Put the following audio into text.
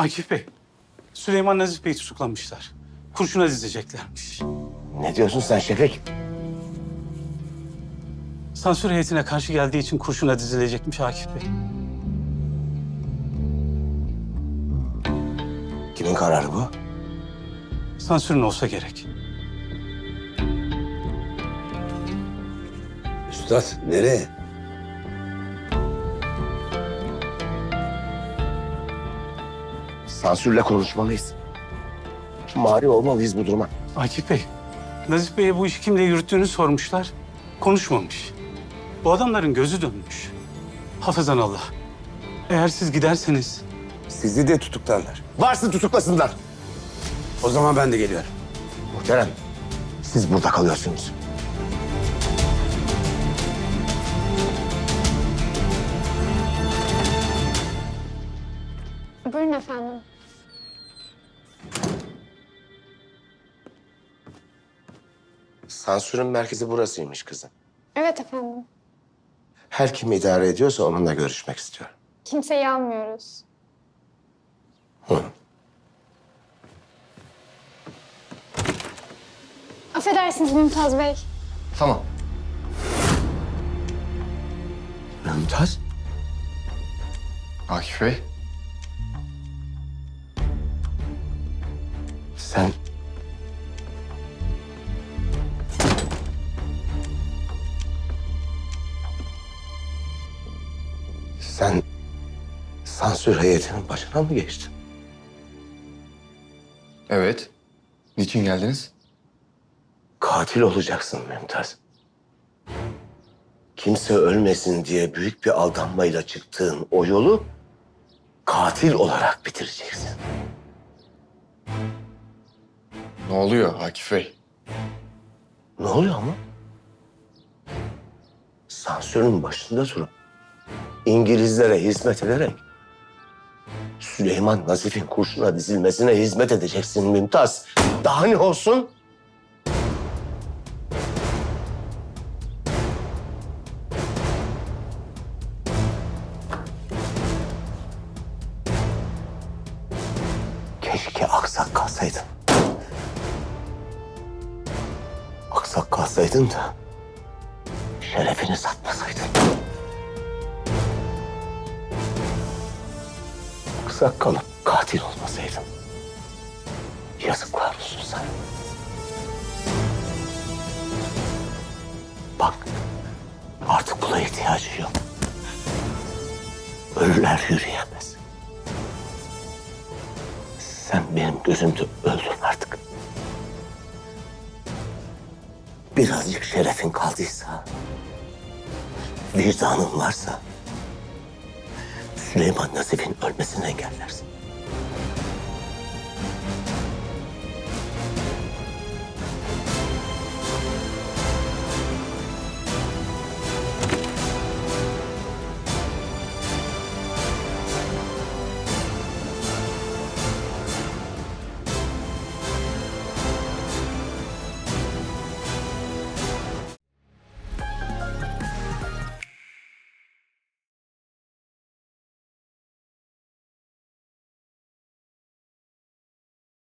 Akif Bey, Süleyman Nazif Bey'i tutuklamışlar. Kurşuna dizeceklermiş. Ne diyorsun sen Şefik? Sansür heyetine karşı geldiği için kurşuna dizilecekmiş Akif Bey. Kimin kararı bu? Sansürün olsa gerek. Üstad nereye? Sansürle konuşmalıyız. Mani olmalıyız bu duruma. Akif Bey, Nazif Bey'e bu işi kimle yürüttüğünü sormuşlar. Konuşmamış. Bu adamların gözü dönmüş. Hafızan Allah. Eğer siz giderseniz Sizi de tutuklarlar. Varsın tutuklasınlar. O zaman ben de geliyorum. Muhterem, siz burada kalıyorsunuz. Buyurun efendim. Sansürün merkezi burasıymış kızım. Evet efendim. Her kim idare ediyorsa onunla görüşmek istiyorum. Kimseyi almıyoruz. Hı. Affedersiniz Mümtaz Bey. Tamam. Mümtaz? Akif Bey, Sen... Sen sansür heyetinin başına mı geçtin? evet. Niçin geldiniz? Katil olacaksın Mümtaz. Kimse ölmesin diye büyük bir aldanmayla çıktığın o yolu katil olarak bitireceksin. Ne oluyor Akif Bey? Ne oluyor ama? Sansürün başında durup İngilizlere hizmet ederek Süleyman Nazif'in kurşuna dizilmesine hizmet edeceksin Mümtaz. Daha ne olsun? Keşke aksak kalsaydın. Aksak kalsaydın da şerefini satmasaydın. Aksak kalıp katil olmasaydın. Yazıklar olsun sana. Bak artık buna ihtiyacı yok. Ölüler yürüyemez. Sen benim gözümde öldün artık. Birazcık şerefin kaldıysa, vicdanın varsa Süleyman Nazif'in ölmesini engellersin.